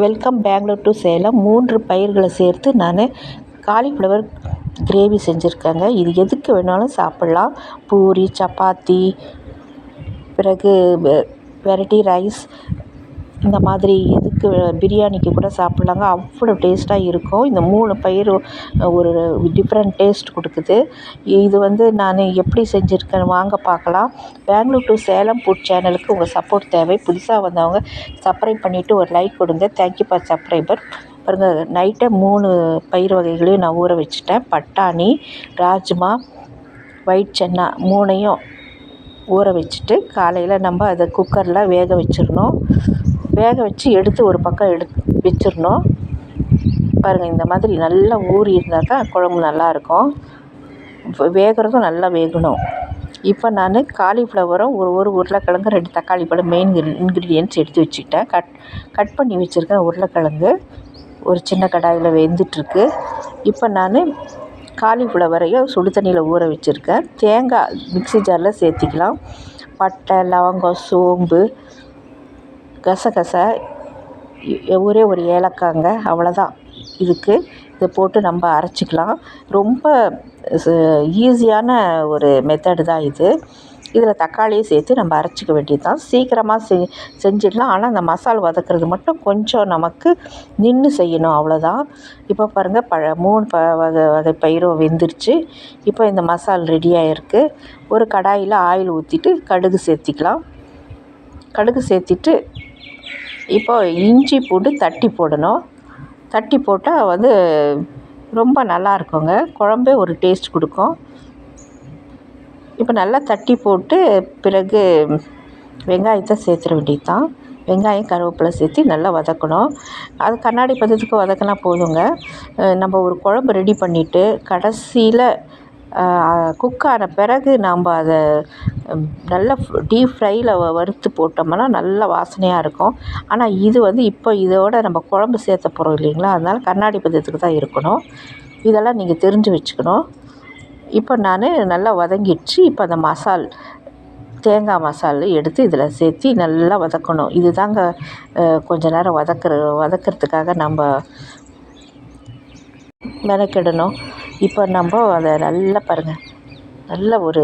Welcome Bangalore to Salem மூன்று பயிர்களை சேர்த்து நான் காலிஃப்ளவர் கிரேவி செஞ்சுருக்கேங்க. இது எதுக்கு வேணாலும் சாப்பிட்லாம். பூரி சப்பாத்தி பிறகு வெரைட்டி ரைஸ் இந்த மாதிரி இதுக்கு பிரியாணிக்கு கூட சாப்பிட்லாங்க. அவ்வளோ டேஸ்ட்டாக இருக்கும். இந்த மூணு பயிர் ஒரு டிஃப்ரெண்ட் டேஸ்ட் கொடுக்குது. இது வந்து நான் எப்படி செஞ்சுருக்கேன் வாங்க பார்க்கலாம் பெங்களூர் டு சேலம் ஃபுட் சேனலுக்கு உங்கள் சப்போர்ட் தேவை. புதுசாக வந்தவங்க சப்ஸ்கிரைப் பண்ணிவிட்டு ஒரு லைக் கொடுங்க. தேங்க்யூ ஃபார் சப்ஸ்கிரைபர் பாருங்கள் நைட்டே மூணு பயிர் வகைகளையும் நான் ஊற வச்சுட்டேன். பட்டாணி ராஜ்மா ஒயிட் சன்னா மூணையும் ஊற வச்சுட்டு காலையில் நம்ம அதை குக்கரில் வேக வச்சிடணும். வேக வச்சு எடுத்து ஒரு பக்கம் எடுத்து வச்சிடணும். பாருங்கள் இந்த மாதிரி நல்லா ஊறி இருந்தால் தான் குழம்பு நல்லாயிருக்கும். வேகிறதும் நல்லா வேகணும். இப்போ நான் காலிஃப்ளவரும் ஒரு ஒரு உருளைக்கிழங்கு ரெண்டு தக்காளி பழம் மெயின் இன்க்ரீடியன்ட்ஸ் எடுத்து வச்சுக்கிட்டேன். கட் கட் பண்ணி வச்சுருக்கேன் உருளைக்கிழங்கு ஒரு சின்ன கடாயில் வெந்துட்டுருக்கு. இப்போ நான் காலிஃப்ளவரையும் சுடு தண்ணியில் ஊற வச்சுருக்கேன். தேங்காய் மிக்ஸி ஜாரில் சேர்த்திக்கலாம். பட்டை லவங்கம் சோம்பு கசகசா ஒரே ஒரு ஏலக்காய்ங்க அவ்வளோதான் இதுக்கு இதை போட்டு நம்ம அரைச்சிக்கலாம். ரொம்ப ஈஸியான ஒரு மெத்தடு தான் இது. இதில் தக்காளியும் சேர்த்து நம்ம அரைச்சிக்க வேண்டியது தான் சீக்கிரமாக செ செஞ்சிடலாம். ஆனால் அந்த மசால் வதக்கிறது மட்டும் கொஞ்சம் நமக்கு நின்று செய்யணும் அவ்வளோதான் இப்போ பாருங்கள் பழ மூணு ப வகை வகை பயிரும் வெந்துருச்சு. இப்போ இந்த மசால் ரெடியாக இருக்குது ஒரு கடாயில் ஆயில் ஊற்றிட்டு கடுகு சேர்த்திக்கலாம். கடுகு சேர்த்திட்டு இப்போ இஞ்சி பூண்டு தட்டி போடணும். தட்டி போட்டால் வந்து ரொம்ப நல்லா இருக்குங்க. குழம்பே ஒரு டேஸ்ட் கொடுக்கும். இப்போ நல்லா தட்டி போட்டு பிறகு வெங்காயத்தை சேர்த்துற வேண்டியது தான் வெங்காயம் கருவேப்பிலை சேர்த்து நல்லா வதக்கணும். அது கண்ணாடி பதத்துக்கு வதக்கினா போதுங்க. நம்ம ஒரு குழம்பு ரெடி பண்ணிவிட்டு கடைசியில் குக் ஆன பிறகு நாம் அதை நல்லா டீப் ஃப்ரையில் வறுத்து போட்டோம்னா நல்ல வாசனையாக இருக்கும். ஆனால் இது வந்து இப்போ இதோட நம்ம குழம்பு சேர்த்த போகிறோம் இல்லைங்களா? அதனால் கண்ணாடி பதத்துக்கு தான் இருக்கணும். இதெல்லாம் நீங்கள் தெரிஞ்சு வச்சுக்கணும். இப்போ நான் நல்லா வதங்கிடுச்சு. இப்போ அந்த மசால் தேங்காய் மசால் எடுத்து இதில் சேர்த்தி நல்லா வதக்கணும். இது தாங்க கொஞ்ச நேரம் வதக்குற வதக்கிறதுக்காக நம்ம மெனக்கிடணும். இப்போ நம்ம அதை நல்லா பாருங்கள் நல்ல ஒரு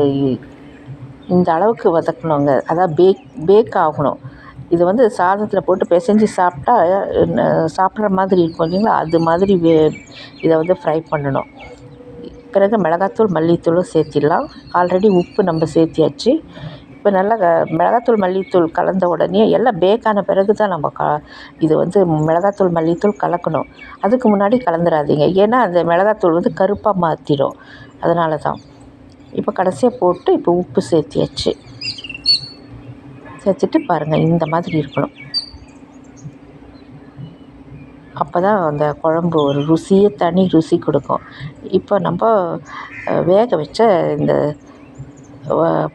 இந்த அளவுக்கு வதக்கணுங்க. அதான் பேக் பேக் ஆகணும். இது வந்து சாதத்தில் போட்டு பிசைஞ்சு சாப்பிட்டா சாப்பிட்ற மாதிரி இருக்கும் இல்லைங்களா? அது மாதிரி வே இதை வந்து ஃப்ரை பண்ணணும். பிறகு மிளகாத்தூள் மல்லித்தூளும் சேர்த்திடலாம். ஆல்ரெடி உப்பு நம்ம சேர்த்தியாச்சு. இப்போ நல்லா மிளகாத்தூள் மல்லித்தூள் கலந்த உடனே எல்லாம் பேக்கான பிறகு தான் நம்ம க இது வந்து மிளகாத்தூள் மல்லித்தூள் கலக்கணும். அதுக்கு முன்னாடி கலந்துடாதீங்க ஏன்னா அந்த மிளகாத்தூள் வந்து கருப்பாக மாற்றிடும் அதனால தான் இப்போ கடைசியாக போட்டு இப்போ உப்பு சேர்த்தியாச்சு. சேர்த்துட்டு பாருங்கள் இந்த மாதிரி இருக்கணும். அப்போ தான் அந்த குழம்பு ஒரு ருசியே தனி ருசி கொடுக்கும். இப்போ நம்ம வேக வச்ச இந்த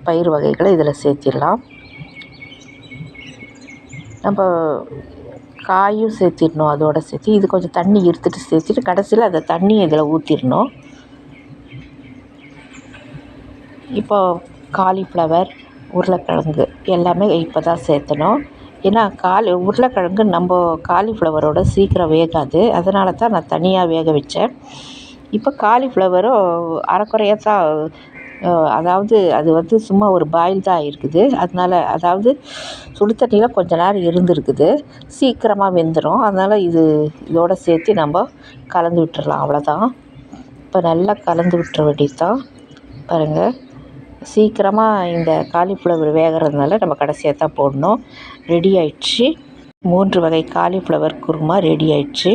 பயிர் வகைகளை இதில் சேர்த்திடலாம். நம்ம காயும் சேர்த்திடணும் அதோடு சேர்த்து இது கொஞ்சம் தண்ணி இருத்துட்டு சேர்த்துட்டு கடைசியில் அந்த தண்ணியை இதில் ஊற்றிடணும் இப்போ காலிஃப்ளவர் உருளைக்கிழங்கு எல்லாமே இப்போ தான் சேர்த்தணும். ஏன்னா காலி உருளைக்கிழங்கு நம்ம காலிஃப்ளவரோட சீக்கிரம் வேகாது. அதனால தான் நான் தனியாக வேக வச்சேன். இப்போ காலிஃப்ளவரும் அரைக்குறையாக தான் அதாவது அது வந்து சும்மா ஒரு பாயில் தான் ஆகிருக்குது அதனால அதாவது சுடு தண்ணியில் கொஞ்ச நேரம் இருந்திருக்குது. சீக்கிரமாக வெந்துடும் அதனால் இது இதோடு சேர்த்து நம்ம கலந்து விட்டுறலாம். அவ்வளோதான் இப்போ நல்லா கலந்து விட்டுற வேண்டியது தான் பாருங்கள் சீக்கிரமாக இந்த காலிஃப்ளவர் வேகிறதுனால நம்ம கடைசியாக தான் போடணும். ரெடி ஆயிடுச்சு. மூன்று வகை காலிஃப்ளவர் குருமா ரெடி ஆயிடுச்சு.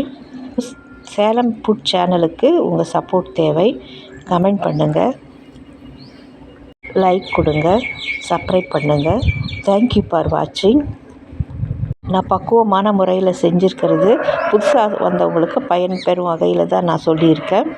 சேலம் ஃபுட் சேனலுக்கு உங்கள் சப்போர்ட் தேவை. கமெண்ட் பண்ணுங்கள் லைக் கொடுங்க சப்ஸ்கிரைப் பண்ணுங்கள் தேங்க்யூ ஃபார் வாட்சிங் நான் பக்குவமான முறையில் செஞ்சுருக்கிறது. புதுசாக வந்தவங்களுக்கு பயன் பெறும் வகையில் தான் நான் சொல்லியிருக்கேன்.